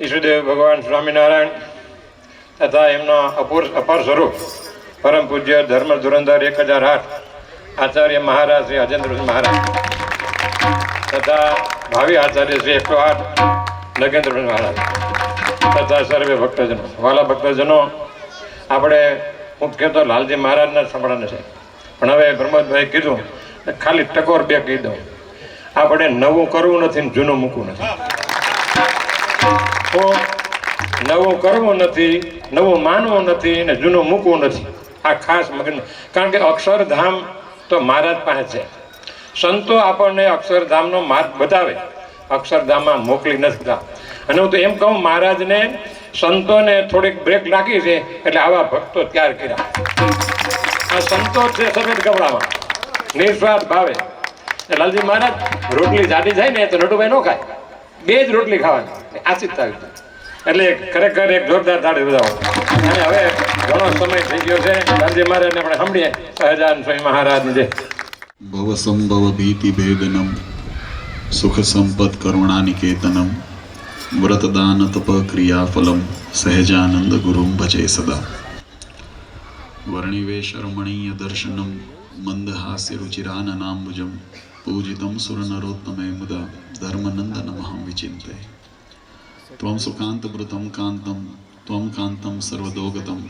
ઈશુદેવ ભગવાન સ્વામિનારાયણ તથા એમનો અપૂર અપાર સ્વરૂપ પરમ પૂજ્ય ધર્મ ધુરંધર એક હજાર આઠ આચાર્ય મહારાજ શ્રી અજેન્દ્ર મહારાજ તથા ભાવિ આચાર્ય શ્રી એકસો આઠ નગેન્દ્ર મહારાજ તથા સર્વે ભક્તજનો. વાલા ભક્તજનો, આપણે મુખ્ય તો લાલજી મહારાજના સંભળાને છે. પણ હવે પ્રમોદભાઈ કીધું, ખાલી ટકોર બે કહી દઉં. આપણે નવું કરવું નથી ને જૂનું મૂકવું નથી. તો નવું કરવું નથી નવું માનવું નથી ને જૂનું મૂકવું નથી. આ ખાસ મગન કારણ કે અક્ષરધામ તો મહારાજ પાસે છે. સંતો આપણને અક્ષરધામનો માર્ગ બતાવે. અક્ષરધામમાં મોકલી નથી અને હું તો એમ કહું મહારાજને સંતોને થોડીક બ્રેક નાખી છે એટલે આવા ભક્તો ત્યાર કર્યા. આ સંતો છે સફેદ ગમડામાં નિસ્વાર્થ ભાવે. લાલજી મહારાજ, રોટલી જાડી જાય ને તો નટુભાઈ નો ખાય. બે જ રોટલી ખાવાની. આશિત થાય. એટલે ખરેખર એક જોરદાર તાળી બજાવો અને હવે ઘણો સમય થઈ ગયો છે. લાલજી મહારાજને આપણે સાંભળીએ. સહજાન સ્વામી મહારાજની જે ભવ સંભવ ભીતિ ભેદનમ, સુખ સંપદ કરુણાનિકેતનમ વ્રતદાન તપ ક્રિયાફલમ, સહેજાનંદ ગુરુમ ભજે સદા. વર્ણિવેશ રમણીય દર્શનમ મંદહાસ્ય રુચિરાનનાંબુજમ પૂજિતમ સુરનરોત્તમે મુદા ધર્મનંદનમહં વિચિંતે ત્વં સુકાંતમૃतं કાંતમ ત્વં કાંતમ સર્વદોગતમ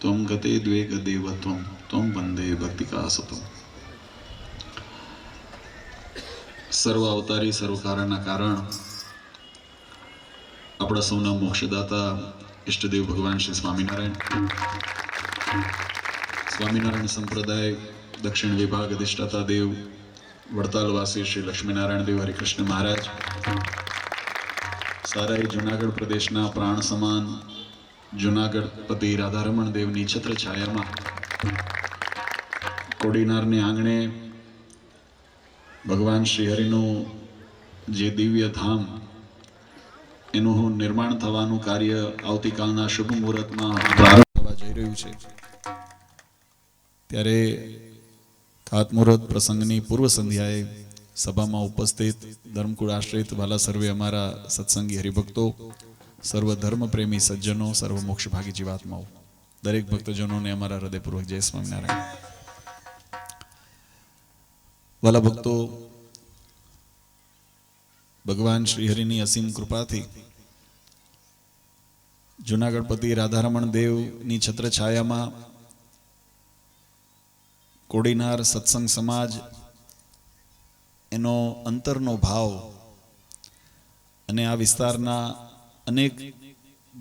ત્વં ગતે દ્વે ગદેવત્વમ ત્વં વંદે ભક્તિકાસતમ સર્વ અવતારી સર્વ કારણના કારણ આપણા સૌના મોક્ષદાતા ઈષ્ટદેવ ભગવાન શ્રી સ્વામિનારાયણ સ્વામિનારાયણ સંપ્રદાય દક્ષિણ વિભાગ અધિષ્ઠાતા દેવ વડતાલવાસી શ્રી લક્ષ્મીનારાયણ દેવ હરિકૃષ્ણ મહારાજ. સારા એ જુનાગઢ પ્રદેશના પ્રાણ સમાન જુનાગઢ પતિ રાધારમણ દેવની છત્ર છાયામાં કોડીનારને આંગણે ભગવાન શ્રી હરિનું જે દિવ્ય ધામ, એનું નિર્માણ થવાનું કાર્ય આવતીકાલના શુભ મુહૂર્તમાં પ્રારંભ થવા જઈ રહ્યું છે. ત્યારે ખાતમુહૂર્ત પ્રસંગની પૂર્વ સંધ્યાએ સભામાં ઉપસ્થિત ધર્મકુળ આશ્રિત વાલા સર્વે અમારા સત્સંગી હરિભક્તો, સર્વ ધર્મ પ્રેમી સજ્જનો, સર્વ મોક્ષભાગી જીવાત્માઓ. દરેક ભક્તજનોને અમારા હૃદયપૂર્વક જય સ્વામિનારાયણ. વાલા ભક્તો, ભગવાન શ્રી હરિની અસીમ કૃપાથી જુનાગઢપતિ રાધારમણ દેવની છત્રછાયામાં કોડીનાર સત્સંગ સમાજ એનો અંતરનો ભાવ અને આ વિસ્તારના અનેક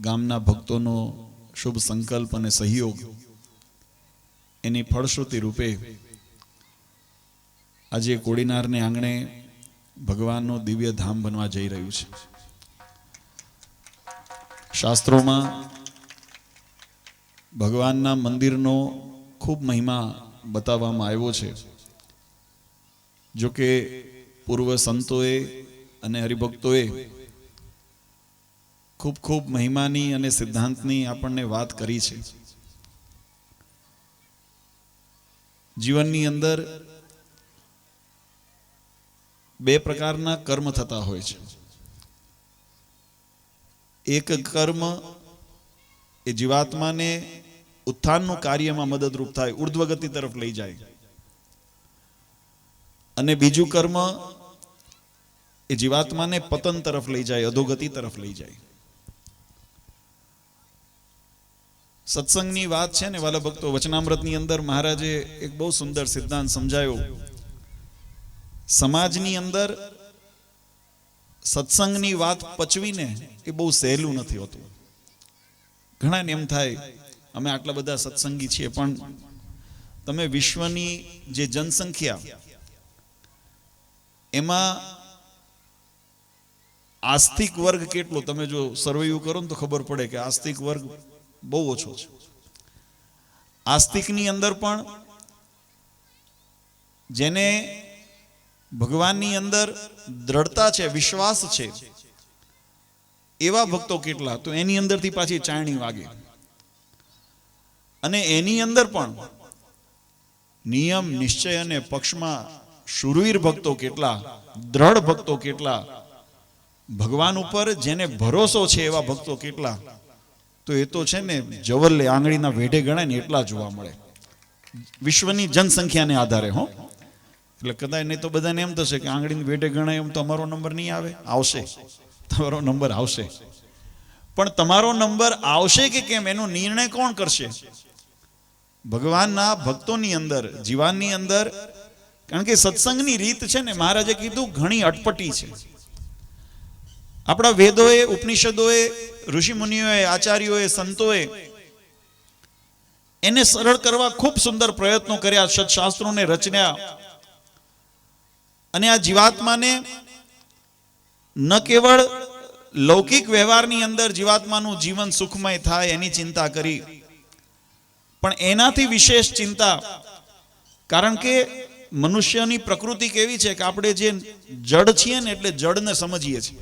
ગામના ભક્તોનો શુભ સંકલ્પ અને સહયોગ એની ફળશ્રુતિ રૂપે આજે કોડીનારને આંગણે ભગવાનનું દિવ્ય ધામ બનવા જઈ રહ્યું છે. શાસ્ત્રોમાં ભગવાનના મંદિરનો ખૂબ મહિમા બતાવવામાં આવ્યો છે. જો પૂર્વ સંતોએ અને હરિભક્તોએ ખૂબ ખૂબ મહિમાની અને સિદ્ધાંતની આપણને વાત કરી છે. જીવનની અંદર બે પ્રકારના કર્મ થતા હોય છે. એક કર્મ એ જીવાત્માને ઉત્થાનનું કાર્યમાં મદદરૂપ થાય, ઉર્ધ્વગતિ તરફ લઈ જાય. અને બીજું કર્મ એ જીવાત્માને પતન તરફ લઈ જાય, અધોગતિ તરફ લઈ જાય. સત્સંગની વાત છે ને વાલા ભક્તો વચનામૃતની અંદર મહારાજે એક બહુ સુંદર સિદ્ધાંત સમજાયો. સમાજની અંદર સત્સંગની વાત પચવીને એ બહુ સહેલું નથી હોતું. ઘણાને એમ થાય અમે આટલા બધા સત્સંગી છીએ, પણ તમે વિશ્વની જે જનસંખ્યા, એમાં આસ્તિક વર્ગ કેટલો? તમે જો સર્વેયુ કરો ને તો ખબર પડે કે આસ્તિક વર્ગ બહુ ઓછો છે. આસ્તિકની અંદર પણ જેને ભગવાનની અંદર દ્રઢતા છે, વિશ્વાસ છે, એવા ભક્તો કેટલા? તો એની અંદરથી પાછી ચાણી વાગે. અને એની અંદર પણ નિયમ, નિશ્ચય અને પક્ષમાં શુરવીર ભક્તો કેટલા, દ્રઢ ભક્તો કેટલા, ભગવાન ઉપર જેને ભરોસો છે એવા ભક્તો કેટલા, તો એ તો છે ને જવલ્લે આંગળીના વેઢે ગણાય ને એટલા જોવા મળે. વિશ્વની જનસંખ્યાને આધારે, હો. એટલે કદાચ નહીં તો બધાને એમ થશે કે આંગળીની વેઢે ગણાય એમ તો અમારો નંબર નહીં આવે? આવશે. તમારો નંબર આવશે. પણ તમારો નંબર આવશે કે કેમ? એનો નિર્ણય કોણ કરશે? ભગવાનના ભક્તોની અંદર, જીવાનની અંદર, કારણ કે સત્સંગની રીત છે ને, મહારાજે કીધું ઘણી અટપટી છે. આપણા વેદોએ, ઉપનિષદોએ, ઋષિમુનિઓએ, આચાર્યોએ, સંતોએ એને સરળ કરવા ખૂબ સુંદર પ્રયત્નો કર્યા, સત્શાસ્ત્રોને રચન્યા અને આ જીવાત્માને ન કેવળ લૌકિક વ્યવહારની અંદર જીવાત્માનું જીવન સુખમય થાય એની ચિંતા કરી પણ એનાથી વિશેષ ચિંતા. કારણ કે મનુષ્યની પ્રકૃતિ કેવી છે કે આપણે જે જડ છીએ ને એટલે જડને સમજીએ છીએ.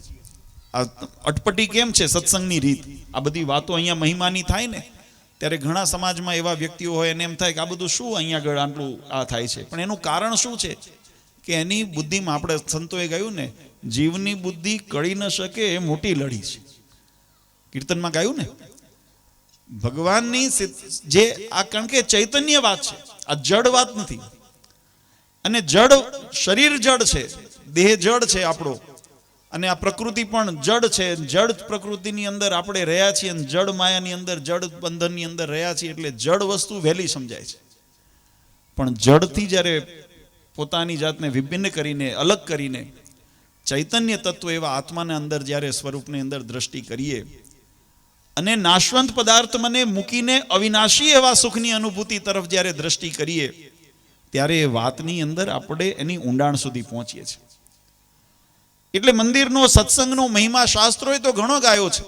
આ અટપટી કેમ છે સત્સંગની રીત? આ બધી વાતો અહીંયા મહિમાની થાય ને, ત્યારે ઘણા સમાજમાં એવા વ્યક્તિઓ હોય એને એમ થાય કે આ બધું શું અહીંયા આગળ આટલું આ થાય છે? પણ એનું કારણ શું છે? કે એની બુદ્ધિમાં આપણે સંતોએ ગાયું ને, જીવની બુદ્ધિ કળી ન શકે એ મોટી લડી છે. કીર્તનમાં ગાયું ને? ભગવાનની જે આ કારણ કે ચૈતન્ય વાત છે, આ જડ વાત નથી. અને જડ શરીર જડ છે, દેહ જડ છે આપણો. અને આ પ્રકૃતિ પણ જડ છે, જડ પ્રકૃતિની અંદર આપણે રહ્યા છીએ અને જડ માયાની અંદર, જડ બંધનની અંદર રહ્યા છીએ એટલે જડ વસ્તુ વહેલી સમજાય છે. પણ જડથી જ્યારે પોતાની જાતને વિભિન્ન કરીને, અલગ કરીને ચૈતન્ય તત્વ એવા આત્માને અંદર જ્યારે સ્વરૂપની અંદર દ્રષ્ટિ કરીએ અને નાશવંત પદાર્થ મને મૂકીને અવિનાશી એવા સુખની અનુભૂતિ તરફ જ્યારે દ્રષ્ટિ કરીએ, ત્યારે એ વાતની અંદર આપણે એની ઊંડાણ સુધી પહોંચીએ છીએ. એટલે મંદિરનો, સત્સંગનો મહિમા શાસ્ત્રોએ તો ઘણો ગાયો છે.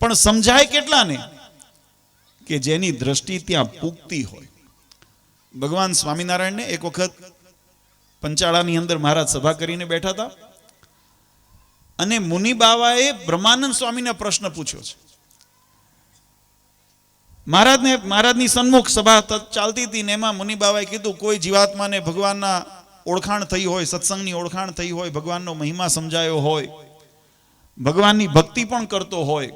પણ સમજાય કેટલાને? કે જેની દ્રષ્ટિ ત્યાં પૂગતી હોય. ભગવાન સ્વામિનારાયણને એક વખત પંચાળાની અંદર મહારાજ સભા કરીને બેઠા હતા અને મુનિ બાવાએ બ્રહ્માનંદ સ્વામીને પ્રશ્ન પૂછ્યો છે. મહારાજને મહારાજની સન્મુખ સભા ચાલતી હતી ને એમાં મુનિબાવાએ કીધું, કોઈ જીવાત્માને ભગવાનના ઓળખાણ થઈ હોય, સત્સંગની ઓળખાણ થઈ હોય, ભગવાનનો મહિમા સમજાયો હોય, ભગવાનની ભક્તિ પણ કરતો હોય.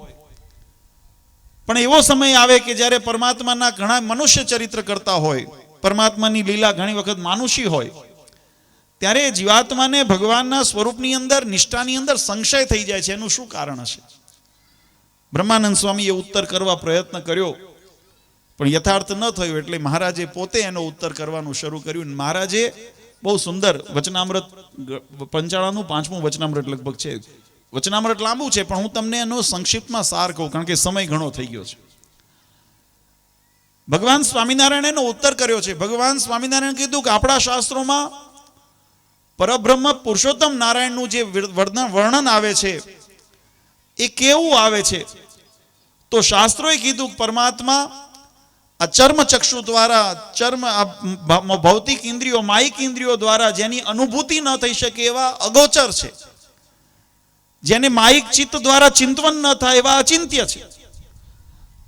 પણ એવો સમય આવે કે જ્યારે પરમાત્માના ઘણા મનુષ્ય ચરિત્ર કરતા હોય, પરમાત્માની લીલા ઘણી વખત માનુષી હોય, ત્યારે જીવાત્માને ભગવાનના સ્વરૂપની અંદર, નિષ્ઠાની અંદર સંશય થઈ જાય છે. એનું શું કારણ હશે? બ્રહ્માનંદ સ્વામીએ ઉત્તર કરવા પ્રયત્ન કર્યો. પણ યથાર્થ ન થયું એટલે મહારાજે પોતે એનો ઉત્તર કરવાનું શરૂ કર્યું મહારાજે બહુ સુંદર વચનામૃત પંચાળાનું પાંચમું વચનામૃત લગભગ છે. વચનામૃત લાંબુ છે, પણ હું તમને એનો સંક્ષિપ્તમાં સાર કહું, કારણ કે સમય ઘણો થઈ ગયો છે. ભગવાન સ્વામિનારાયણ એનો ઉત્તર કર્યો છે. ભગવાન સ્વામિનારાયણ કીધું કે આપણા શાસ્ત્રોમાં પરબ્રહ્મ પુરુષોત્તમ નારાયણનું જે વિર- વર્ણન વર્ણન આવે છે, એ કેવું આવે છે? તો શાસ્ત્રોએ કીધું પરમાત્મા આ ચર્મ ચક્ષુ દ્વારા, ચર્મ ભૌતિક ઇન્દ્રિયો, માયિક ઇન્દ્રિયો દ્વારા જેની અનુભૂતિ ન થઈ શકે એવા અગોચર છે. જેને માયિક ચિત્ત દ્વારા ચિંતવન ન થાય એવા અચિંત્ય છે.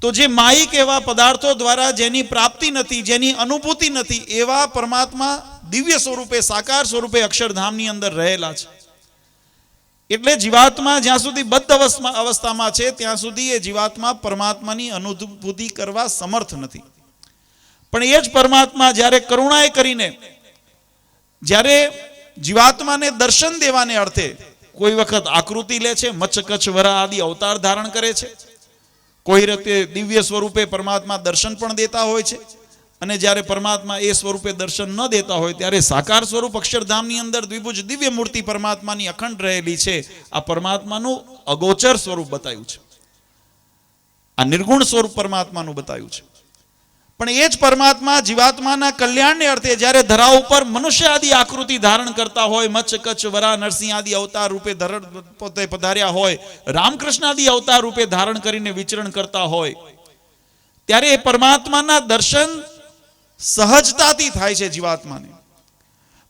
તો જે માયિક એવા પદાર્થો દ્વારા જેની પ્રાપ્તિ નથી, જેની અનુભૂતિ નથી, એવા પરમાત્મા દિવ્ય સ્વરૂપે, સાકાર સ્વરૂપે અક્ષરધામની અંદર રહેલા છે. એટલે જીવાત્મા જ્યાં સુધી બદ્ધ અવસ્થા અવસ્થામાં છે, ત્યાં સુધી એ જીવાત્મા પરમાત્માની અનુભૂતિ કરવા સમર્થ નથી. પણ એ જ પરમાત્મા જ્યારે કરુણાએ કરીને, જ્યારે જીવાત્માને દર્શન દેવાને અર્થે કોઈ વખત આકૃતિ લે છે મચ્છ વરા આદિ અવતાર ધારણ કરે છે, કોઈ રીતે દિવ્ય સ્વરૂપે પરમાત્મા દર્શન પણ દેતા હોય છે અને જ્યારે પરમાત્મા એ સ્વરૂપે દર્શન ન દેતા હોય, ત્યારે સાકાર સ્વરૂપ અક્ષરધામની અંદર દ્વિભુજ દિવ્ય મૂર્તિ પરમાત્માની અખંડ રહેલી છે. આ પરમાત્માનું અગોચર સ્વરૂપ બતાવ્યું છે. આ નિર્ગુણ સ્વરૂપ પરમાત્માનું બતાવ્યું છે. પણ એ જ પરમાત્મા જીવાત્માના કલ્યાણને અર્થે જ્યારે ધરા ઉપર મનુષ્ય આદિ આકૃતિ ધારણ કરતા હોય, મચ્છ, કચ્છ, વરા નરસિંહ આદિ અવતાર રૂપે ધરણ પોતે પધાર્યા હોય રામકૃષ્ણ આદિ અવતાર રૂપે ધારણ કરીને વિચરણ કરતા હોય, ત્યારે એ પરમાત્માના દર્શન સહજતાથી થાય છે જીવાત્માને.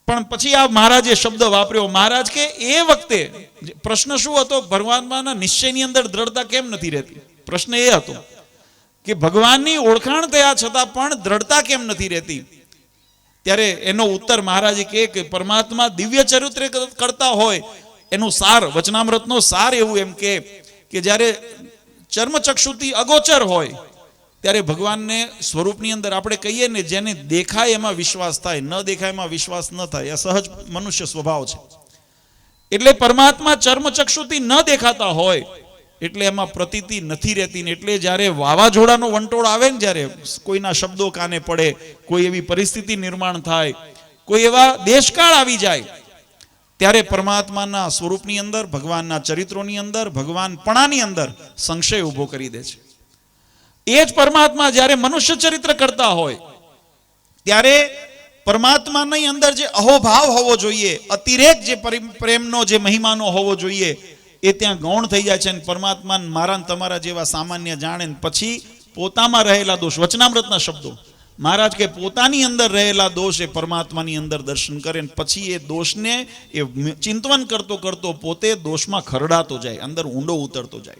પણ પછી આ મહારાજે શબ્દ વાપર્યો, મહારાજ કે, એ વખતે પ્રશ્ન શું હતો? પરમાત્માના નિશ્ચયની અંદર દ્રઢતા કેમ નથી રહેતી? પ્રશ્ન એ હતો કે, ભગવાનની ઓળખાણ થયા છતાં પણ દ્રઢતા કેમ નથી રહેતી? ત્યારે એનો ઉત્તર મહારાજે કહે કે, પરમાત્મા દિવ્ય ચરિત્ર કરતા હોય, એનું સાર, વચનામૃતનો સાર એવું એમ કે જ્યારે ચર્મચક્ષુથી અગોચર હોય ત્યારે ભગવાનને સ્વરૂપની અંદર આપણે કહીએ ને, જેને દેખાય એમાં વિશ્વાસ થાય, ન દેખાય એમાં વિશ્વાસ ન થાય આ સહજ મનુષ્ય સ્વભાવ છે. એટલે પરમાત્મા ચર્મચક્ષુથી ન દેખાતા હોય, એટલે એમાં પ્રતીતિ નથી રહેતી ને, એટલે જ્યારે વાવાઝોડાનો વંટોળ આવે ને, જ્યારે કોઈના શબ્દો કાને પડે, કોઈ એવી પરિસ્થિતિ નિર્માણ થાય, કોઈ એવા દેશકાળ આવી જાય, ત્યારે પરમાત્માના સ્વરૂપની અંદર, ભગવાનના ચરિત્રોની અંદર, ભગવાનપણાની અંદર સંશય ઊભો કરી દે છે. એ જ પરમાત્મા જ્યારે મનુષ્ય ચરિત્ર કરતા હોય, ત્યારે પરમાત્માની અંદર જે અહોભાવ હોવો જોઈએ, અતિરેક જે પરિ- પ્રેમનો જે મહિમાનો હોવો જોઈએ, એ ત્યાં ગૌણ થઈ જાય છે અને પરમાત્મા મારા તમારા જેવા સામાન્ય જાણે પછી પોતામાં રહેલા દોષ, વચનામૃતના શબ્દો, મહારાજ કે પોતાની અંદર રહેલા દોષ એ પરમાત્માની અંદર દર્શન કરે ને પછી એ દોષને એ ચિંતવન કરતો કરતો પોતે દોષમાં ખરડાતો જાય, અંદર ઊંડો ઉતરતો જાય.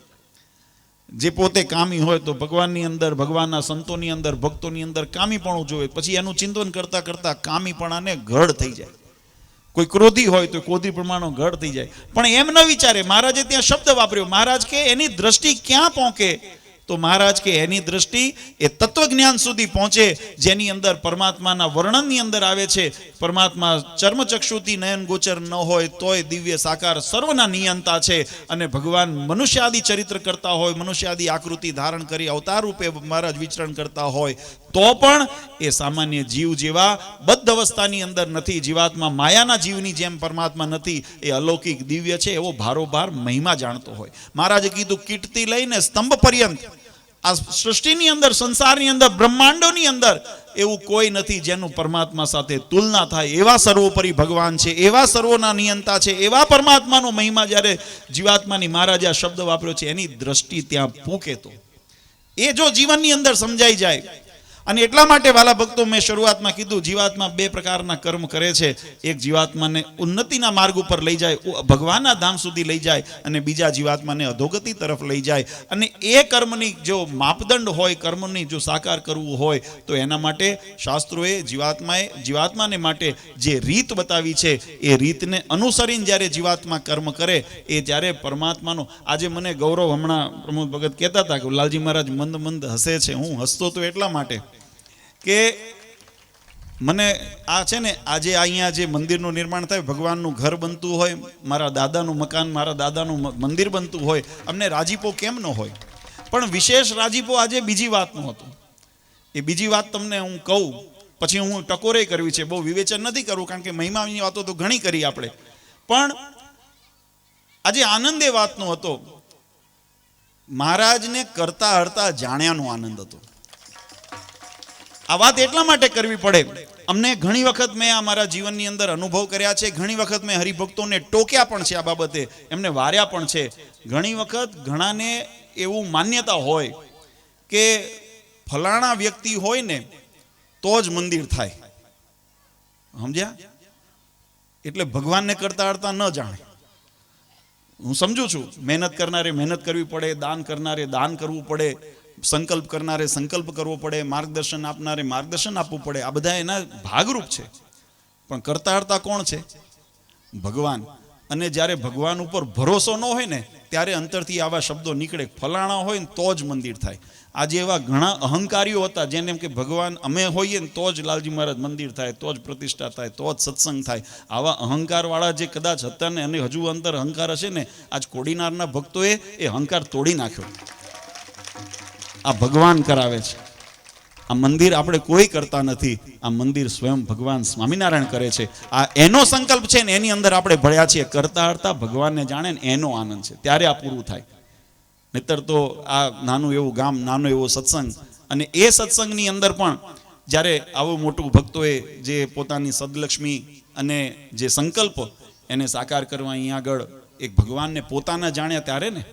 જે પોતે કામી હોય તો ભગવાનની અંદર, ભગવાનના સંતોની અંદર, ભક્તોની અંદર કામીપણું જોવે. પછી એનું ચિંતન કરતા કરતા કામીપણાને ઘડ થઈ જાય. કોઈ ક્રોધી હોય તો ક્રોધી પ્રમાણનો ઘડ થઈ જાય. પણ એમ ન વિચારે, મહારાજે ત્યાં શબ્દ વાપર્યો, મહારાજ કે એની દ્રષ્ટિ ક્યાં પહોંચે તો મહારાજ કે એની દ્રષ્ટિ એ તત્વજ્ઞાન સુધી પહોંચે, જેની અંદર પરમાત્માના વર્ણનની અંદર આવે છે. પરમાત્મા ચર્મચક્ષુથી નયન ગોચર ન હોય, તોય દિવ્ય સાકાર સર્વના નિયંતા છે. અને ભગવાન મનુષ્યાદિ ચરિત્ર કરતા હોય, મનુષ્યાદિ આકૃતિ ધારણ કરી અવતાર રૂપે મહારાજ વિચરણ કરતા હોય, તો પણ એ સામાન્ય જીવ જેવા બદ્ધ અવસ્થાની અંદર નથી. જીવાત્મા માયાના જીવની જેમ પરમાત્મા નથી, એ અલૌકિક દિવ્ય છે, એવો ભારોભાર મહિમા જાણતો હોય. મહારાજે કીધું કીટથી લઈને સ્તંભ પર્યંત આ સૃષ્ટિની અંદર, સંસારની અંદર, બ્રહ્માંડોની અંદર એવું કોઈ નથી જેનું પરમાત્મા સાથે તુલના થાય. એવા સર્વોપરી ભગવાન છે, એવા સર્વોના નિયંતા છે, એવા પરમાત્માનો મહિમા જ્યારે જીવાત્માની મહારાજે આ શબ્દ વાપર્યો છે, એની દ્રષ્ટિ ત્યાં પૂકે તો. એ જો જીવનની અંદર સમજાઈ જાય અને એટલા માટે વાલા ભક્તો મેં શરૂઆતમાં કીધું, જીવાત્મા બે પ્રકારના કર્મ કરે છે. એક જીવાત્માને ઉન્નતિના માર્ગ ઉપર લઈ જાય ભગવાનના ધામ સુધી લઈ જાય અને બીજા જીવાત્માને અધોગતિ તરફ લઈ જાય. અને એ કર્મની જો માપદંડ હોય, કર્મની જો સાકાર કરવું હોય, તો એના માટે શાસ્ત્રોએ જીવાત્માએ, જીવાત્માને માટે જે રીત બતાવી છે, એ રીતને અનુસરીને જ્યારે જીવાત્મા કર્મ કરે, એ જ્યારે પરમાત્માનો, આજે મને ગૌરવ હમણાં પ્રમોદ ભગત કહેતા હતા કે લાલજી મહારાજ મંદ મંદ હસે છે, હું હસતો તો એટલા માટે. કે મને આ છે ને, આજે અહીંયા જે મંદિરનું નિર્માણ થાય, ભગવાનનું ઘર બનતું હોય, મારા દાદાનું મકાન, મારા દાદાનું મંદિર બનતું હોય, અમને રાજીપો કેમ ન હોય? પણ વિશેષ રાજીપો આજે બીજી વાતનું હતું. એ બીજી વાત તમને હું કહું, પછી હું ટકોરે કરવી છે, બહુ વિવેચન નથી કરવું, કારણ કે મહિમાની વાતો તો ઘણી કરી આપણે. પણ આજે આનંદ એ વાતનો હતો. મહારાજને કરતા હરતા જાણ્યાનો આનંદ હતો. આ વાત એટલા માટે કરવી પડે. અમને ઘણી વખત મેં આ મારા જીવનની અંદર અનુભવ કર્યા છે, ઘણી વખત મેં હરિભક્તોને ટોક્યા પણ છે આ બાબતે, એમને વાર્યા પણ છે. ઘણી વખત ઘણાને એવું માન્યતા હોય કે ફલાણા વ્યક્તિ હોય ને, તો જ મંદિર થાય. સમજ્યા? એટલે ભગવાનને કરતા અડતા ન જાણે. હું સમજુ છું, મહેનત કરનારે મહેનત કરવી પડે, દાન કરનારે દાન કરવું પડે સંકલ્પ કરનારે સંકલ્પ કરવો પડે, માર્ગદર્શન આપનારે માર્ગદર્શન આપવું પડે. આ બધા એના ભાગરૂપ છે. પણ કરતા કોણ છે? ભગવાન. અને જ્યારે ભગવાન ઉપર ભરોસો ન હોય ને, ત્યારે અંતરથી આવા શબ્દો નીકળે. ફલાણા હોય તો જ મંદિર થાય. આજે એવા ઘણા અહંકારીઓ હતા, જેને એમ કે ભગવાન, અમે હોઈએ ને, તો જ લાલજી મહારાજ મંદિર થાય, તો જ પ્રતિષ્ઠા થાય, તો જ સત્સંગ થાય. આવા અહંકારવાળા જે કદાચ હતા ને, અને હજુ અંતર અહંકાર હશે ને, આજ કોડીનારના ભક્તોએ એ અહંકાર તોડી નાખ્યો. આ ભગવાન કરાવે છે. આ મંદિર આપણે કોઈ કરતા નથી. આ મંદિર સ્વયં ભગવાન સ્વામિનારાયણ કરે છે. આ એનો સંકલ્પ છે ને એની અંદર આપણે ભળ્યા છીએ. કરતા હરતા ભગવાનને જાણે ને એનો આનંદ છે. ત્યારે આ પૂરું થાય. નહીતર તો આ નાનું એવું ગામ, નાનો એવો સત્સંગ અને એ સત્સંગની અંદર પણ જ્યારે આવું મોટું ભક્તોએ જે પોતાની સદલક્ષ્મી અને જે સંકલ્પ, એને સાકાર કરવા અહીંયા આગળ એક ભગવાનને પોતાના જાણ્યા ત્યારે ને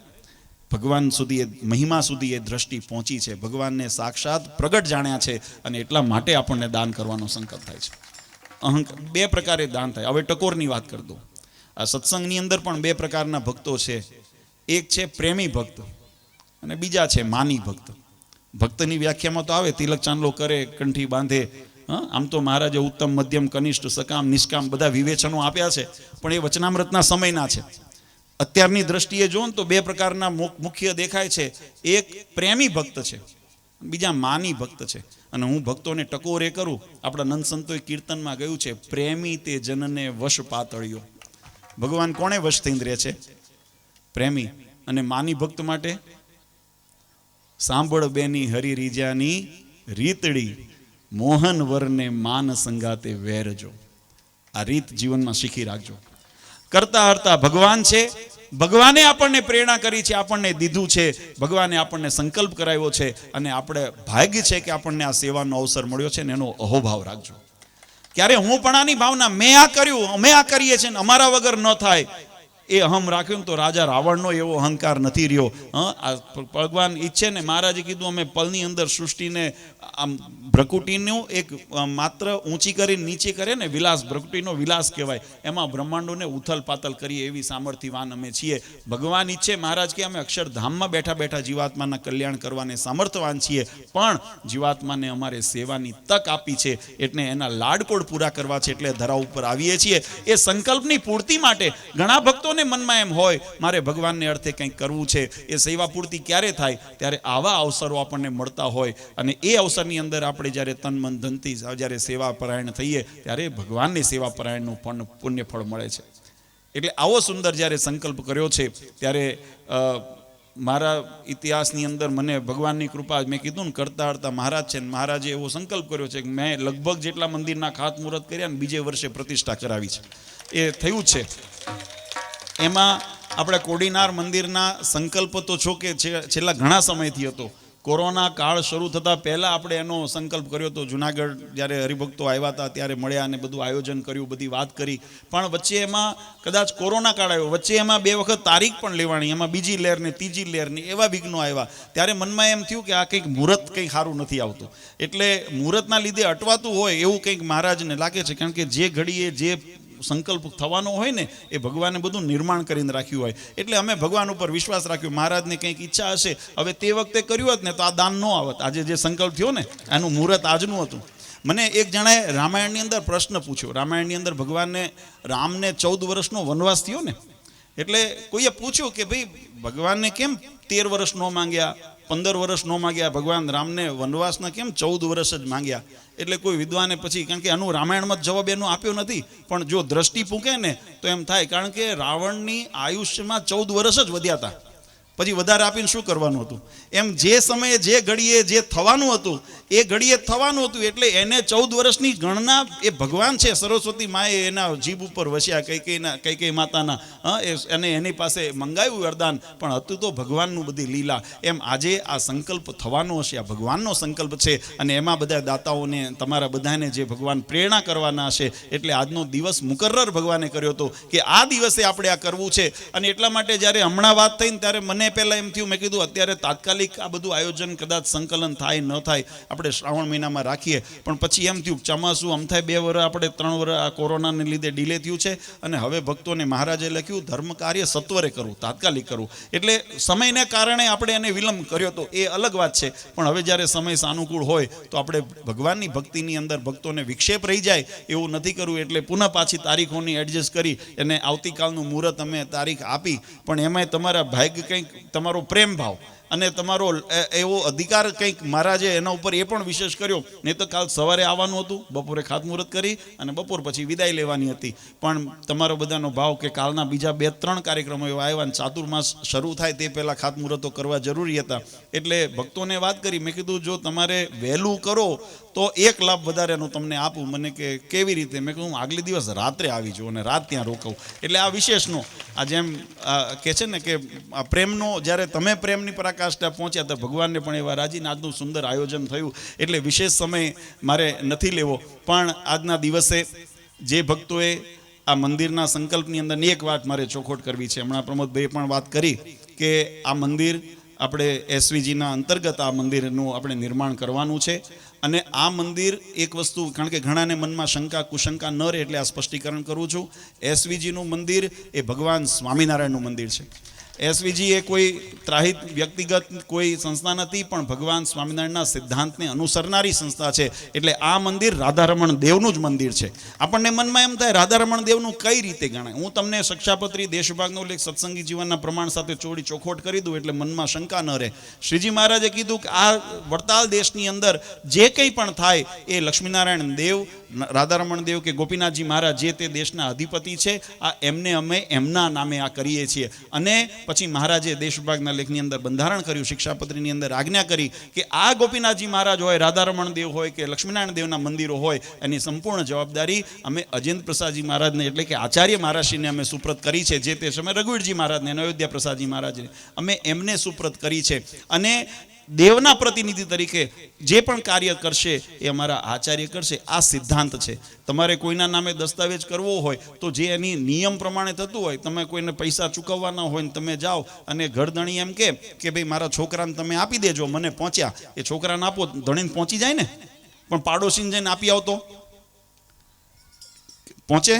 ભગવાન સુધી એ મહિમા સુધી એ દ્રષ્ટિ પહોંચી છે. ભગવાનને સાક્ષાત પ્રગટ જાણ્યા છે અને એટલા માટે આપણને દાન કરવાનો સંકલ્પ થાય છે. અહંકાર બે પ્રકારે દાન થાય. હવે ટકોરની વાત કરી દઉં. આ સત્સંગની અંદર પણ બે પ્રકારના ભક્તો છે. એક છે પ્રેમી ભક્ત અને બીજા છે માની ભક્ત. ભક્તની વ્યાખ્યામાં તો આવે, તિલક ચાંદલો કરે, કંઠી બાંધે આમ તો મહારાજે ઉત્તમ, મધ્યમ, કનિષ્ઠ, સકામ, નિષ્કામ બધા વિવેચનો આપ્યા છે. પણ એ વચનામૃતના સમયના છે. અત્યારની દ્રષ્ટિએ જો તો બે પ્રકારના મુખ્ય દેખાય છે. એક પ્રેમી ભક્ત છે, બીજા માની ભક્ત છે. અને હું ભક્તોને ટકોરે કરું. આપણા નંદ સંતોએ કીર્તનમાં ગયું છે, પ્રેમી તે જનને વશ પાતળ્યો. ભગવાન કોણે વશ થઈને છે? પ્રેમી. અને માની ભક્ત માટે? સાંભળ બેની હરી રીજાની રીતડી. મોહન વરને માન સંગાતે વેરજો. આ રીત જીવનમાં શીખી રાખજો. કરતા હરતા ભગવાન છે. ભગવાને આપણને પ્રેરણા કરી છે, આપણને દીધું છે. ભગવાને આપણને સંકલ્પ કરાવ્યો છે અને આપણે ભાગ્ય છે કે આપણને આ સેવાનો અવસર મળ્યો છે ને એનો અહોભાવ રાખજો. ક્યારે હું પણ આની ભાવના, મેં આ કર્યું, અમે આ કરીએ છીએ ને અમારા વગર ન થાય. એ અહમ રાખ્યું તો રાજા રાવણનો એવો અહંકાર નથી રહ્યો. હા ભગવાન ઈચ્છે ને મહારાજે કીધું, અમે પલની અંદર સૃષ્ટિને આમ ભ્રકુટીનું એક માત્ર ઊંચી કરી નીચે કરે ને વિલાસ, ભ્રકુટીનો વિલાસ કહેવાય. એમાં બ્રહ્માંડોને ઉથલ પાતલ કરીએ એવી સામર્થ્યવાન અમે છીએ. ભગવાન ઈચ્છે મહારાજ કે અમે અક્ષરધામમાં બેઠા બેઠા જીવાત્માના કલ્યાણ કરવાને સામર્થવાન છીએ, પણ જીવાત્માને અમારે સેવાની તક આપી છે. એટલે એના લાડકોડ પૂરા કરવા છે એટલે ધરા ઉપર આવીએ છીએ. એ સંકલ્પની પૂર્તિ માટે ઘણા ભક્તોને મનમાં એમ હોય, મારે ભગવાનને અર્થે કંઈક કરવું છે, એ સેવા પૂર્તિ ક્યારે થાય? ત્યારે આવા અવસરો આપણને મળતા હોય. અને એ અવસરની અંદર આપણે જ્યારે તન, મન, ધનથી જ્યારે સેવા પરાયણ થઈએ, ત્યારે ભગવાનની સેવા પરાયણનું પણ પુણ્યફળ મળે છે. એટલે આવો સુંદર જ્યારે સંકલ્પ કર્યો છે, ત્યારે મારા ઇતિહાસની અંદર મને ભગવાનની કૃપા મેં કીધું ને, કરતા હરતા મહારાજ છે ને, મહારાજે એવો સંકલ્પ કર્યો છે કે મેં લગભગ જેટલા મંદિરના ખાતમુહૂર્ત કર્યા ને, બીજે વર્ષે પ્રતિષ્ઠા કરાવી છે. એ થયું છે. એમાં આપણે કોડીનાર મંદિરના સંકલ્પ તો છો કે છેલ્લા ઘણા સમયથી હતો. કોરોના કાળ શરૂ થતાં પહેલાં આપણે એનો સંકલ્પ કર્યો હતો. જુનાગઢ જ્યારે હરિભક્તો આવ્યા હતા, ત્યારે મળ્યા અને બધું આયોજન કર્યું, બધી વાત કરી. પણ વચ્ચે એમાં કદાચ કોરોના કાળ આવ્યો. વચ્ચે એમાં બે વખત તારીખ પણ લેવાની, એમાં બીજી લહેરને ત્રીજી લહેરની એવા વિઘ્નો આવ્યા. ત્યારે મનમાં એમ થયું કે આ કંઈક મુહૂર્ત કંઈક સારું નથી આવતું. એટલે મુહૂર્તના લીધે અટવાતું હોય એવું કંઈક મહારાજને લાગે છે. કારણ કે જે ઘડીએ જે સંકલ્પ થવાનો હોય ને, એ ભગવાને બધું નિર્માણ કરીને રાખ્યું હોય. એટલે અમે ભગવાન ઉપર વિશ્વાસ રાખ્યો. મહારાજને કંઈક ઈચ્છા હશે. હવે તે વખતે કર્યું હોત ને, તો આ દાન ન આવત. આજે જે સંકલ્પ થયો ને એનું મુહૂર્ત આજનું હતું. મને એક જણાએ રામાયણની અંદર પ્રશ્ન પૂછ્યો. રામાયણની અંદર ભગવાનને, રામને ચૌદ વર્ષનો વનવાસ થયો ને, એટલે કોઈએ પૂછ્યું કે ભાઈ ભગવાનને કેમ તેર વર્ષ ન માંગ્યા? પંદર વર્ષ ન માંગ્યા, ભગવાન રામને વનવાસના કેમ ચૌદ વર્ષ જ માંગ્યા? એટલે કોઈ વિદ્વાને પછી, કારણ કે આનું રામાયણમાં જવાબ એનો આપ્યો નથી, પણ જો દ્રષ્ટિ પૂકે ને, તો એમ થાય, કારણ કે રાવણની આયુષ્યમાં ચૌદ વર્ષ જ વધ્યા હતા. પછી વધારે આપીને શું કરવાનું હતું? એમ જે સમયે જે ઘડીએ જે થવાનું હતું, એ ઘડીએ થવાનું હતું એટલે એને ચૌદ વર્ષની ગણના એ ભગવાન છે, સરસ્વતી માએ એના જીભ ઉપર વસ્યા, કઈ કઈના કઈ કઈ માતાના અને એની પાસે મંગાવ્યું વરદાન, પણ હતું તો ભગવાનનું બધી લીલા. એમ આજે આ સંકલ્પ થવાનો હશે આ ભગવાનનો સંકલ્પ છે, અને એમાં બધા દાતાઓને, તમારા બધાને જે ભગવાન પ્રેરણા કરવાના હશે એટલે આજનો દિવસ મુકર્રર ભગવાને કર્યો હતો કે આ દિવસે આપણે આ કરવું છે. અને એટલા માટે જ્યારે હમણાં વાત થઈને ત્યારે મને પહેલાં એમ થયું, મેં કીધું, અત્યારે તાત્કાલિક આ બધું આયોજન કદાચ સંકલન થાય, ન થાય, આપણે શ્રાવણ મહિનામાં રાખીએ. પણ પછી એમ થયું ચોમાસું આમ થાય, બે વર આપણે ત્રણ વર આ કોરોનાને લીધે ડીલે થયું છે અને હવે ભક્તોને મહારાજે લખ્યું, ધર્મ કાર્ય સત્વરે કરવું, તાત્કાલિક કરવું. એટલે સમયને કારણે આપણે એને વિલંબ કર્યો તો એ અલગ વાત છે, પણ હવે જ્યારે સમય સાનુકૂળ હોય તો આપણે ભગવાનની ભક્તિની અંદર ભક્તોને વિક્ષેપ રહી જાય એવું નથી કરવું, એટલે પુનઃ પાછી તારીખોની એડજસ્ટ કરી અને આવતીકાલનું મુહૂર્ત અમે તારીખ આપી. પણ એમાંય તમારા ભાગ્ય કંઈક તમારો પ્રેમ ભાવ. અને તમારો એવો અધિકાર કંઈક મહારાજે એના ઉપર એ પણ વિશેષ કર્યો. નહીં તો કાલ સવારે આવવાનું હતું, બપોરે ખાતમુહૂર્ત કરી અને બપોર પછી વિદાય લેવાની હતી. પણ તમારો બધાનો ભાવ કે કાલના બીજા બે, ત્રણ કાર્યક્રમો એવા આવ્યા ચાતુર્માસ શરૂ થાય તે પહેલાં ખાતમુહૂર્તો કરવા જરૂરી હતા. એટલે ભક્તોને વાત કરી, મેં કીધું, જો તમારે વહેલું કરો, તો એક લાભ વધારેનો તમને આપું. મને કે, કેવી રીતે? મેં કહ્યું આગલી દિવસ રાત્રે આવી જાઉં અને રાત ત્યાં રોકાવું એટલે આ વિશેષનો, આ જેમ કે છે ને કે પ્રેમનો, જ્યારે તમે પ્રેમની પરાકાષ્ઠા પહોંચ્યા તો ભગવાનને પણ એવા રાજીને આજનું સુંદર આયોજન થયું. એટલે વિશેષ સમય મારે નથી લેવો. પણ આજના દિવસે જે ભક્તોએ આ મંદિરના સંકલ્પની અંદરની એક વાત મારે ચોખોટ કરવી છે. હમણાં પ્રમોદભાઈએ પણ વાત કરી કે આ મંદિર આપણે એસવીજીના અંતર્ગત આ મંદિરનું આપણે નિર્માણ કરવાનું છે. અને આ મંદિર એક વસ્તુ, કારણ કે ઘણાને મનમાં શંકા, કુશંકા ન રહે એટલે આ સ્પષ્ટીકરણ કરું છું. એસવીજીનું મંદિર એ ભગવાન સ્વામિનારાયણનું મંદિર છે. એસવીજી એ કોઈ ત્રાહિત વ્યક્તિગત કોઈ સંસ્થા નથી, પણ ભગવાન સ્વામિનારાયણના સિદ્ધાંતને અનુસરનારી સંસ્થા છે. એટલે આ મંદિર રાધારમણ દેવનું જ મંદિર છે. આપણને મનમાં એમ થાય, રાધારમણ દેવનું કઈ રીતે ગણાય? હું તમને શિક્ષાપત્રી દેશભાગનો લેખ સત્સંગી જીવનના પ્રમાણ સાથે ચોડી ચોખોટ કરી દઉં એટલે મનમાં શંકા ન રહે. શ્રીજી મહારાજે કીધું કે આ વડતાલ દેશની અંદર જે કંઈ પણ થાય, એ લક્ષ્મીનારાયણ દેવ, રાધારમણ દેવ કે ગોપીનાથજી મહારાજ જે તે દેશના અધિપતિ છે, આ એમને અમે એમના નામે આ કરીએ છીએ. અને પછી મહારાજે દેશ વિભાગના લેખની અંદર બંધારણ કર્યું, શિક્ષાપત્રીની અંદર આજ્ઞા કરી કે આ ગોપીનાથજી મહારાજ હોય, રાધારમણ દેવ હોય કે લક્ષ્મીનારાયણ દેવના મંદિરો હોય, એની સંપૂર્ણ જવાબદારી અમે અજેન્દ્ર પ્રસાદજી મહારાજને, એટલે કે આચાર્ય મહારાજશ્રીને અમે સુપ્રત કરી છે. જે તે સમયે રઘુવીરજી મહારાજને અયોધ્યા પ્રસાદજી મહારાજને અમે એમને સુપ્રત કરી છે. અને દેવના પ્રતિનિધિ તરીકે જે પણ કાર્ય કરશે એ અમારા આચાર્ય કરશે. આ સિદ્ધાંત છે. તમારે કોઈના નામે દસ્તાવેજ કરવો હોય તો જે એની નિયમ પ્રમાણે થતું હોય, તમે કોઈને પૈસા ચૂકવવાના હોય ને તમે જાઓ અને ઘરધણી એમ કે કે ભાઈ મારા છોકરાને તમે આપી દેજો, મને પહોંચ્યા. એ છોકરાને આપો, ધણીને પહોંચી જાય ને. પણ પાડોશીને જઈને આપી આવતો. પહોંચે?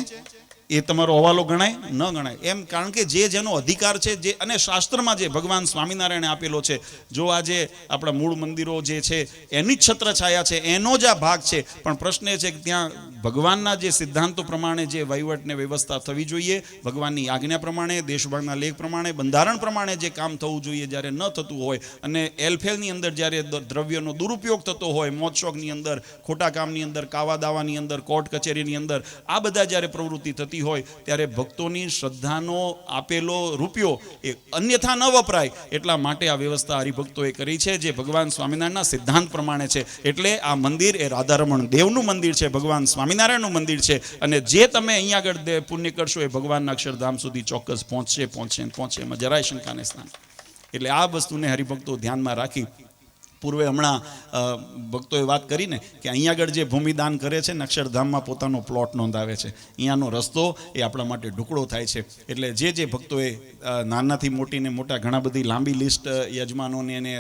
એ તમારો હવાલો ગણાય? ન ગણાય. એમ કારણ કે જે જેનો અધિકાર છે, જે અને શાસ્ત્રમાં જે ભગવાન સ્વામિનારાયણે આપેલો છે, જો આજે આપણા મૂળ મંદિરો જે છે, એની જ છત્રછાયા છે, એનો જ આ ભાગ છે, પણ પ્રશ્ન એ છે કે ત્યાં ભગવાનના જે સિદ્ધાંતો પ્રમાણે જે વહીવટને વ્યવસ્થા થવી જોઈએ, ભગવાનની આજ્ઞા પ્રમાણે દેશભાગના લેખ પ્રમાણે, બંધારણ પ્રમાણે જે કામ થવું જોઈએ જ્યારે ન થતું હોય, અને એલફેલની અંદર જ્યારે દ્રવ્યનો દુરુપયોગ થતો હોય, મોજશોખની અંદર, ખોટા કામની અંદર, કાવા દાવાની અંદર, કોર્ટ કચેરીની અંદર, આ બધા જ્યારે પ્રવૃત્તિ થતી હોય ત્યારે ભક્તોની શ્રદ્ધાનો આપેલો રૂપિયો એ અન્યથા ન વપરાય. એટલા માટે આ વ્યવસ્થા હરિભક્તોએ કરી છે, જે ભગવાન સ્વામિનારાયણના સિદ્ધાંત પ્રમાણે છે. એટલે આ મંદિર એ રાધારમણ દેવનું મંદિર છે, ભગવાન સ્વામિનારાયણનું મંદિર છે. અને જે તમે અહીંયા આગળ પુણ્ય કરશો એ ભગવાનના અક્ષરધામ સુધી ચોક્કસ પહોંચશે પહોંચશે પહોંચશે. એમાં જરાય શંકાને સ્થાન એટલે આ વસ્તુને હરિભક્તો ધ્યાનમાં રાખી પૂર્વે હમણાં ભક્તોએ વાત કરીને કે અહીંયા આગળ જે ભૂમિદાન કરે છે ને અક્ષરધામમાં પોતાનો પ્લોટ નોંધાવે છે. અહીંયાનો રસ્તો એ આપણા માટે ઢુકડો થાય છે. એટલે જે જે ભક્તોએ નાનાથી મોટીને મોટા ઘણા બધી લાંબી લિસ્ટ યજમાનોની અને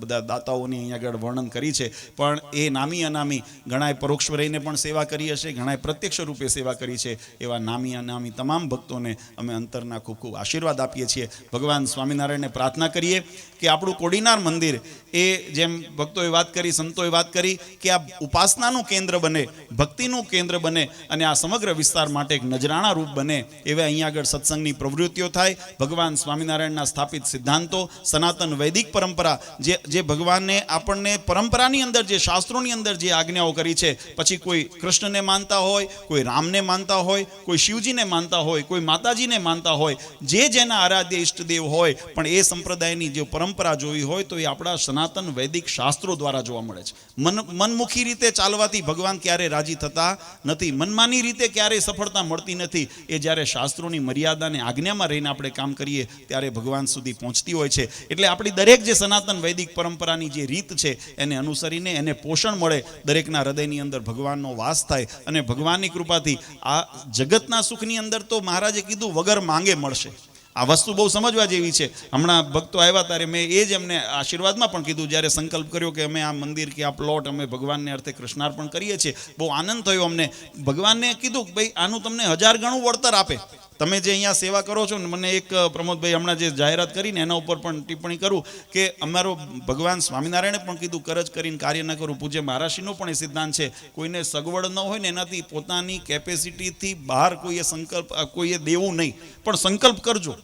બધા દાતાઓની અહીંયા આગળ વર્ણન કરી છે. પણ એ નામી અનામી ઘણાએ પરોક્ષ રહીને પણ સેવા કરી હશે, ઘણાએ પ્રત્યક્ષ રૂપે સેવા કરી છે. એવા નામી અનામી તમામ ભક્તોને અમે અંતરના ખૂબ ખૂબ આશીર્વાદ આપીએ છીએ. ભગવાન સ્વામિનારાયણને પ્રાર્થના કરીએ કે આપણું કોડીનાર મંદિર એ જેમ ભક્તોએ વાત કરી, સંતોએ વાત કરી કે આ ઉપાસનાનું કેન્દ્ર બને, ભક્તિનું કેન્દ્ર બને અને આ સમગ્ર વિસ્તાર માટે એક નજરાણા રૂપ બને એવા અહીંયા આગળ સત્સંગની પ્રવૃત્તિઓ થાય. ભગવાન સ્વામિનારાયણના સ્થાપિત સિદ્ધાંતો, સનાતન વૈદિક પરંપરા, જે જે ભગવાનને આપણને પરંપરાની અંદર જે શાસ્ત્રોની અંદર જે આજ્ઞાઓ કરી છે, પછી કોઈ કૃષ્ણને માનતા હોય, કોઈ રામને માનતા હોય, કોઈ શિવજીને માનતા હોય, કોઈ માતાજીને માનતા હોય, જે જેના આરાધ્ય ઈષ્ટદેવ હોય, પણ એ સંપ્રદાયની જે પરંપરા જોઈ હોય તો એ આપણા સનાતન વૈદિક શાસ્ત્રો દ્વારા જોવા મળે છે. મન, મનમુખી રીતે ચાલવાથી ભગવાન ક્યારે રાજી થતા નથી, મનમાની રીતે ક્યારેય સફળતા મળતી નથી, એ જ્યારે શાસ્ત્રોની મર્યાદાને આજ્ઞામાં રહીને આપણે કામ કરીએ, ત્યારે ભગવાન સુધી પહોંચતી હોય છે. એટલે આપણી દરેક જે સનાતન વૈદિક પરંપરાની જે રીત છે, એને અનુસરીને એને પોષણ મળે, દરેકના હૃદયની અંદર ભગવાનનો વાસ થાય અને ભગવાનની કૃપાથી આ જગતના સુખની અંદર તો મહારાજે કીધું, વગર માંગે મળશે. આ વસ્તુ બહુ સમજવા જેવી છે. હમણાં ભક્તો આવ્યા ત્યારે મેં એ જ એમને આશીર્વાદમાં પણ કીધું, જ્યારે સંકલ્પ કર્યો કે અમે આ મંદિર કે આ પ્લોટ અમે ભગવાનને અર્થે કૃષ્ણાર્પણ કરીએ છીએ. બહુ આનંદ થયો અમને. ભગવાનને કીધું કે ભાઈ, આનું તમને હજાર ગણું વળતર આપે. તમે જે અહીંયા સેવા કરો છો ને, મને એક પ્રમોદભાઈ હમણાં જે જાહેરાત કરીને એના ઉપર પણ ટિપ્પણી કરું કે અમારો ભગવાન સ્વામિનારાયણે પણ કીધું, કરજ કરીને કાર્ય ન કરું. પૂજ્ય મહારાષ્ટ્રીનો પણ એ સિદ્ધાંત છે. કોઈને સગવડ ન હોય ને એનાથી પોતાની કેપેસિટીથી બહાર કોઈએ સંકલ્પ કોઈએ દેવું નહીં. પણ સંકલ્પ કરજો.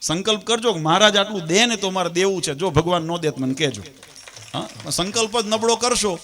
સંકલ્પ કરજો કે મહારાજ આટલું દે ને તો મારે દેવું છે. જો ભગવાન નો દેત મને કહેજો. હા? સંકલ્પ જ નબળો કરશો.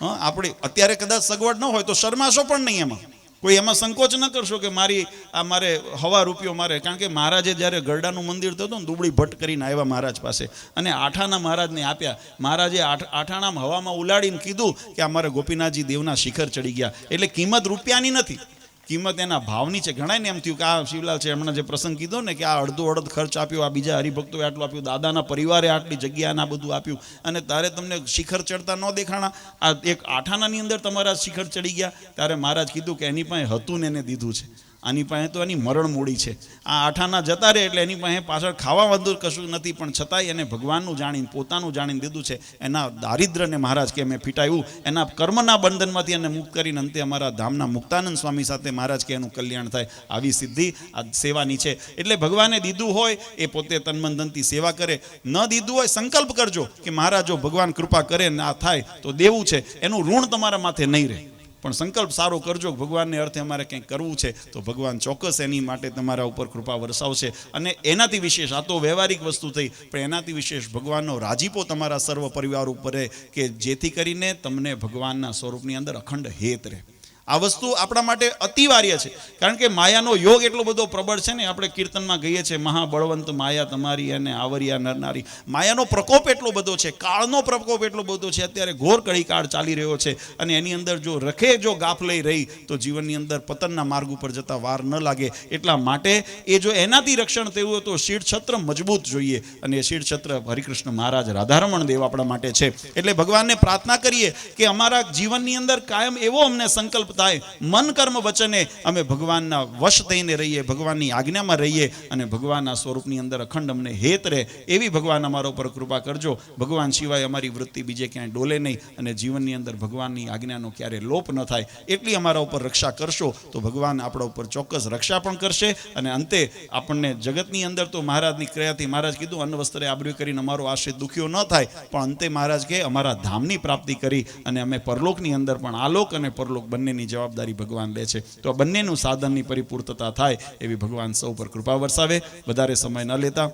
હા? આપણે, અત્યારે કદાચ સગવડ ન હોય તો શરમાશો પણ નહીં એમાં. કોઈ એમાં સંકોચ ન કરશો કે મારી આ મારે હવા રૂપિયો મારે. કારણ કે મહારાજે જ્યારે ગરડાનું મંદિર થતું ને, દુબળી ભટ્ટ કરીને આવ્યા મહારાજ પાસે. અને આઠાના મહારાજને આપ્યા. મહારાજે આઠ આઠાણા હવામાં ઉલાડીને કીધું કે આ મારે ગોપીનાથજી દેવના શિખર ચડી ગયા. એટલે કિંમત રૂપિયાની નથી. કિંમત એના ભાવની છે. ઘણાને એમ થયું કે આ શિવલાલ છે હમણાં જે પ્રસંગ કીધો ને કે આ અડધો અડધ ખર્ચ આપ્યો, આ બીજા હરિભક્તોએ આટલું આપ્યું, દાદાના પરિવારે આટલી જગ્યાના બધું આપ્યું અને તારે તમને શિખર ચડતા ન દેખાણા. આ એક આઠાનાની અંદર તમારા શિખર ચડી ગયા. ત્યારે મહારાજ કીધું કે એની પાસે હતું ને એને દીધું છે. આની પાસે તો એની મરણ મૂડી છે. આ આઠાના જતા રહે એટલે એની પાસે પાછળ ખાવા વધુ કશું નથી, પણ છતાંય એને ભગવાનનું જાણીને, પોતાનું જાણીને દીધું છે. એના દારિદ્રને મહારાજ કે મેં ફીટાયું. એના કર્મના બંધનમાંથી એને મુક્ત કરીને અંતે અમારા ધામના મુક્તાનંદ સ્વામી સાથે મહારાજ કે એનું કલ્યાણ થાય આવી સિદ્ધિ. આ સેવાની છે. એટલે ભગવાને દીધું હોય એ પોતે તનમનધનથી સેવા કરે. ન દીધું હોય સંકલ્પ કરજો કે મહારાજ જો ભગવાન કૃપા કરે ને આ થાય તો દેવું છે. એનું ઋણ તમારા માથે નહીં રહે. પણ સંકલ્પ સારો કરજો ભગવાનને અર્થે અમારે કંઈક કરવું છે, તો ભગવાન ચોક્કસ એની માટે તમારા ઉપર કૃપા વરસાવશે. અને એનાથી વિશેષ, આ તો વ્યવહારિક વસ્તુ થઈ, પણ એનાથી વિશેષ ભગવાનનો રાજીપો તમારા સર્વ પરિવાર ઉપર રહે, કે જેથી કરીને તમને ભગવાનના સ્વરૂપની અંદર અખંડ હેત રહે. આ વસ્તુ આપણા માટે અતિવાર્ય છે. કારણ કે માયાનો યોગ એટલો બધો પ્રબળ છે ને, આપણે કીર્તનમાં કહીએ છીએ, મહાબળવંત માયા તમારી અને આવરિયા નરનારી. માયાનો પ્રકોપ એટલો બધો છે, કાળનો પ્રકોપ એટલો બધો છે, અત્યારે ઘોર કળી કાળ ચાલી રહ્યો છે અને એની અંદર જો રખે, જો ગાફ લઈ રહી, તો જીવનની અંદર પતનના માર્ગ ઉપર જતા વાર ન લાગે. એટલા માટે એ જો એનાથી રક્ષણ થયું હોય તો શીળછત્ર મજબૂત જોઈએ અને એ શીળછત્ર હરિકૃષ્ણ મહારાજ રાધારમણ દેવ આપણા માટે છે. એટલે ભગવાનને પ્રાર્થના કરીએ કે અમારા જીવનની અંદર કાયમ એવો અમને સંકલ્પ થાય મન કર્મ વચને અમે ભગવાનના વશ થઈને રહીએ, ભગવાનની આજ્ઞામાં રહીએ અને ભગવાનના સ્વરૂપની અંદર અખંડ અમને હેત રહે, એવી ભગવાન અમારા ઉપર કૃપા કરજો. ભગવાન સિવાય અમારી વૃત્તિ બીજે ક્યાંય ડોલે નહીં અને જીવનની અંદર ભગવાનની આજ્ઞાનો ક્યારે લોપ ન થાય, એટલી અમારા ઉપર રક્ષા કરશો તો ભગવાન આપણા ઉપર ચોક્કસ રક્ષા પણ કરશે અને અંતે આપણને જગતની અંદર તો મહારાજની ક્રિયાથી મહારાજ કીધું, અન્ન વસ્ત્રે આબરી કરીને અમારો આશ્રિત દુખ્યો ન થાય. પણ અંતે મહારાજ કે અમારા ધામની પ્રાપ્તિ કરી અને અમે પરલોકની અંદર પણ આલોક અને પરલોક બંનેની જવાબદારી ભગવાન લે છે. તો આ બંનેનું સાધનની પરિપૂર્તતા થાય એવી ભગવાન સૌ પર કૃપા વરસાવે. વધારે સમય ન લેતા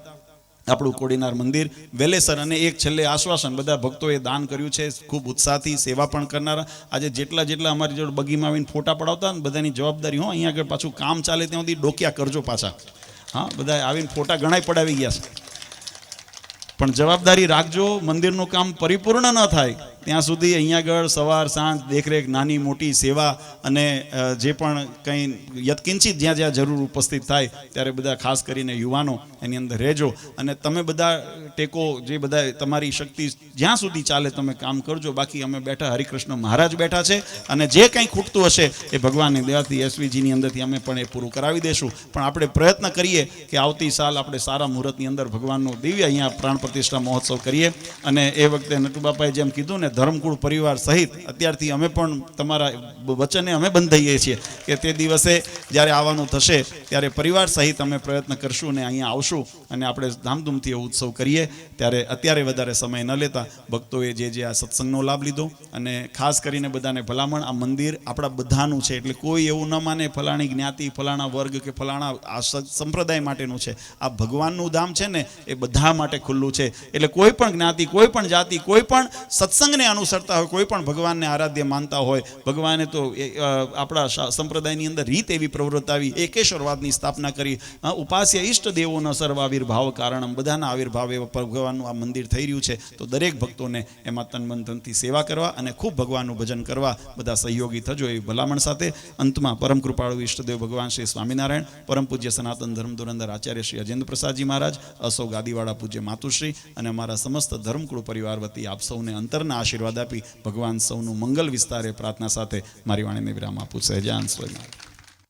આપણું કોડીનાર મંદિર, વેલેસર અને એક છેલ્લે આશ્વાસન, બધા ભક્તોએ દાન કર્યું છે. ખૂબ ઉત્સાહથી સેવા પણ કરનારા. આજે જેટલા જેટલા અમારી જોડે બગીમાં આવીને ફોટા પડાવતા ને બધાની જવાબદારી, હો, અહીંયા આગળ પાછું કામ ચાલે ત્યાં સુધી ડોક્યા કરજો પાછા. હા બધા આવીને ફોટા ઘણાય પડાવી ગયા છે. પણ જવાબદારી રાખજો, મંદિરનું કામ પરિપૂર્ણ ન થાય, ત્યાં સુધી અહીંયા આગળ સવાર, સાંજ, દેખરેખ, નાની, મોટી સેવા અને જે પણ કંઈ યત્કિંચિત જ્યાં જ્યાં જરૂર ઉપસ્થિત થાય, ત્યારે બધા ખાસ કરીને યુવાનો એની અંદર રહેજો. અને તમે બધા ટેકો, જે બધા તમારી શક્તિ જ્યાં સુધી ચાલે તમે કામ કરજો. બાકી અમે બેઠા હરિકૃષ્ણ મહારાજ બેઠા છે. અને જે કંઈ ખૂટતું હશે એ ભગવાનની દયાથી એસવીજીની અંદરથી અમે પણ એ પૂરું કરાવી દેશું. પણ આપણે પ્રયત્ન કરીએ કે આવતી સાલ આપણે સારા મુહૂર્તની અંદર ભગવાનનું દિવ્ય અહીંયા પ્રાણ પ્રતિષ્ઠા મહોત્સવ કરીએ. અને એ વખતે નટુબાપાએ જેમ કીધું ને, ધર્મકુળ પરિવાર સહિત અત્યારથી અમે પણ તમારા વચને અમે બંધાઈએ છીએ કે તે દિવસે જ્યારે આવવાનું થશે ત્યારે પરિવાર સહિત અમે પ્રયત્ન કરશું અને અહીંયા આવશું. અને આપણે ધામધૂમથી એ ઉત્સવ કરીએ. ત્યારે અત્યારે વધારે સમય ન લેતા ભક્તોએ જે જે આ સત્સંગનો લાભ લીધો અને ખાસ કરીને બધાને ભલામણ, આ મંદિર આપણા બધાનું છે. એટલે કોઈ એવું ન માને ફલાણી જ્ઞાતિ, ફલાણા વર્ગ કે ફલાણા આ સંપ્રદાય માટેનું છે. આ ભગવાનનું ધામ છે ને એ બધા માટે ખુલ્લું છે. એટલે કોઈ પણ જ્ઞાતિ, કોઈ પણ જાતિ, કોઈ પણ સત્સંગને અનુસરતા હોય, કોઈ પણ ભગવાનને આરાધ્ય માનતા હોય, ભગવાને તો આપણા સંપ્રદાયની અંદર રીત એવી પ્રવૃત્તાવી એકેશ્વરવાદની સ્થાપના કરી. ઉપાસ્ય ઈષ્ટ દેવોનો સર્વ આવિર્ભાવ કારણમ બધાના આવિર્ભાવ એવા ભગવાનનું આ મંદિર થઈ રહ્યું છે તો દરેક ભક્તોને એમાં તન મન ધનથી સેવા કરવા અને ખૂબ ભગવાનનું ભજન કરવા બધા સહયોગી થજો એવી ભલામણ સાથે અંતમાં પરમ કૃપાળુ ઈષ્ટદેવ ભગવાન શ્રી સ્વામિનારાયણ પરમ પૂજ્ય સનાતન ધર્મ ધુરંધર આચાર્ય શ્રી અજેન્દ્ર પ્રસાદજી મહારાજ અસો ગાદીવાળા પૂજ્ય માતુશ્રી અને અમારા સમસ્ત ધર્મકુળ પરિવાર વતી આપ સૌને અંતરના આશીર્વાદ આપી ભગવાન સૌનું મંગલ વિસ્તારે પ્રાર્થના સાથે મારી વાણીને વિરામ આપું સહેજાન સ્વયં